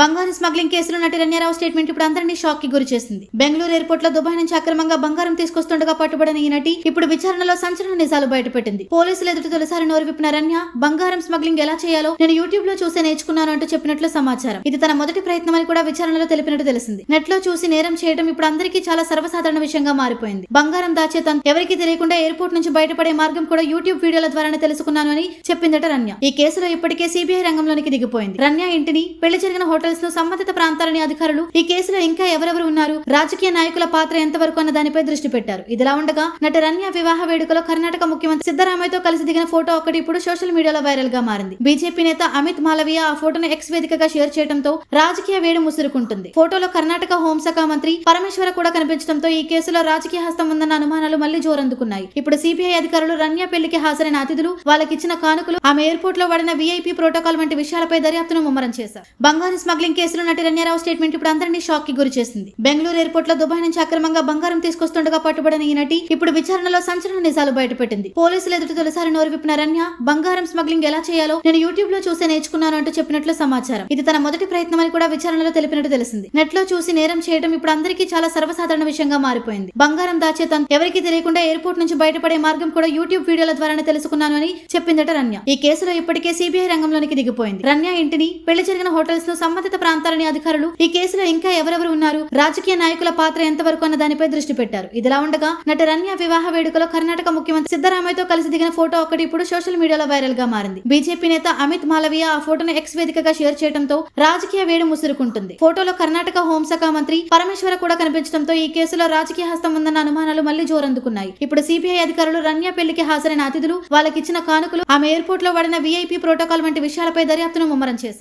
బంగారం స్మగ్లింగ్ కేసులో నటి రన్యారావు స్టేట్మెంట్ ఇప్పుడు అందరినీ షాక్కి గురి చేసింది బెంగళూరు ఎయిర్పోర్ట్లో దుబాయ్ నుంచి అక్రమంగా బంగారం తీసుకొస్తుండగా పట్టుబడిన ఈ నటి ఇప్పుడు విచారణలో సంచలన నిజాలు బయటపెట్టింది. పోలీసులు ఎదుట తొలిసారి నోరు విప్పిన రన్య బంగారం స్మగ్లింగ్ ఎలా చేయాలో నేను యూట్యూబ్లో చూసే నేర్చుకున్నాను అంటూ చెప్పినట్లు సమాచారం. ఇది తన మొదటి ప్రయత్నం అని కూడా విచారణలో తెలిపినట్టు తెలిసింది. నెట్లో చూసి నేరం చేయడం ఇప్పుడు అందరికీ చాలా సర్వసాధారణ విషయంగా మారిపోయింది. బంగారం దాచే తను ఎవరికీ తెలియకుండా ఎయిర్పోర్ట్ నుంచి బయటపడే మార్గం కూడా యూట్యూబ్ వీడియోల ద్వారానే తెలుసుకున్నాను అని చెప్పిందట రన్య ఈ కేసులో ఇప్పటికే సిబిఐ రంగంలోనికి దిగిపోయింది. రన్య ఇంటిని పెళ్ళి జరిగిన హోటల్ హోటల్స్లో సంబంధిత ప్రాంతాలని అధికారులు ఈ కేసులో ఇంకా ఎవరెవరు ఉన్నారు? రాజకీయ నాయకుల పాత్ర ఎంతవరకు అన్న దానిపై దృష్టి పెట్టారు. ఇదిలా ఉండగా నటి రన్య వివాహ వేడుకలో కర్ణాటక ముఖ్యమంత్రి సిద్దరామయ్యతో కలిసి దిగిన ఫోటో ఒకటి ఇప్పుడు సోషల్ మీడియాలో వైరల్గా మారింది. బీజేపీ నేత అమిత్ మాలవీయ ఆ ఫోటోను ఎక్స్ వేదికగా షేర్ చేయడంతో రాజకీయ వేడి ముసురుకుంటుంది. ఫోటోలో కర్ణాటక హోంశాఖ మంత్రి పరమేశ్వర కూడా కనిపించడంతో ఈ కేసులో రాజకీయ హస్తం ఉందన్న అనుమానాలు మళ్ళీ జోరందుకున్నాయి. ఇప్పుడు సిబిఐ అధికారులు రన్య పెళ్ళికి హాజరైన అతిథులు వాళ్ళకిచ్చిన కానుకలు ఆమె ఎయిర్పోర్ట్లో వాడిన వీఐపీ ప్రోటోకాల్ వంటి విషయాలపై దర్యాప్తును ముమ్మరం చేశారు. బంగారు స్మగ్లింగ్ కేసులో నటి రన్యారావు స్టేట్మెంట్ ఇప్పుడు అందరినీ షాక్కి గురి చేసింది. బెంగళూరు ఎయిర్పోర్ట్లో దుబాయ్ నుంచి అక్రమంగా బంగారం తీసుకొస్తుండగా పట్టుబడిన ఈ నటి ఇప్పుడు విచారణలో సంచలన నిజాలు బయటపెట్టింది. పోలీసులు ఎదుట తొలిసారి నోరు విప్పిన రన్య బంగారం స్మగ్లింగ్ ఎలా చేయాలో నేను యూట్యూబ్లో చూసే నేర్చుకున్నాను అంటూ చెప్పినట్లు సమాచారం. ఇది తన మొదటి ప్రయత్నం అని కూడా విచారణలో తెలిపినట్టు తెలిసింది. నెట్లో చూసి నేరం చేయడం ఇప్పుడు అందరికీ చాలా సర్వసాధారణ విషయంగా మారిపోయింది. బంగారం దాచే తను ఎవరికీ తెలియకుండా ఎయిర్పోర్ట్ నుంచి బయటపడే మార్గం కూడా యూట్యూబ్ వీడియోల ద్వారానే తెలుసుకున్నాను అని చెప్పిందట రన్య ఈ కేసులో ఇప్పటికే సిబిఐ రంగంలోనికి దిగిపోయింది. రన్య ఇంటిని పెళ్ళి జరిగిన హోటల్స్లో సంబంధిత ప్రాంతాలని అధికారులు ఈ కేసులో ఇంకా ఎవరెవరు ఉన్నారు రాజకీయ నాయకుల పాత్ర ఎంతవరకు అన్న దానిపై దృష్టి పెట్టారు. ఇదిలా ఉండగా నటి రన్య వివాహ వేడుకలో కర్ణాటక ముఖ్యమంత్రి సిద్దరామయ్యతో కలిసి దిగిన ఫోటో ఒకటి ఇప్పుడు సోషల్ మీడియాలో వైరల్గా మారింది. బీజేపీ నేత అమిత్ మాలవీయ ఆ ఫోటోను ఎక్స్ వేదికగా షేర్ చేయడంతో రాజకీయ వేడి ముసురుకుంటుంది. ఫోటోలో కర్ణాటక హోంశాఖ మంత్రి పరమేశ్వర కూడా కనిపించడంతో ఈ కేసులో రాజకీయ హస్తం ఉందన్న అనుమానాలు మళ్ళీ జోరందుకున్నాయి. ఇప్పుడు సిబిఐ అధికారులు రన్య పెళ్ళికి హాజరైన అతిథులు వాళ్ళకిచ్చిన కానుకలు ఆమె ఎయిర్పోర్ట్లో వాడిన వీఐపీ ప్రోటోకాల్ వంటి విషయాలపై దర్యాప్తును ముమ్మరం చేశారు.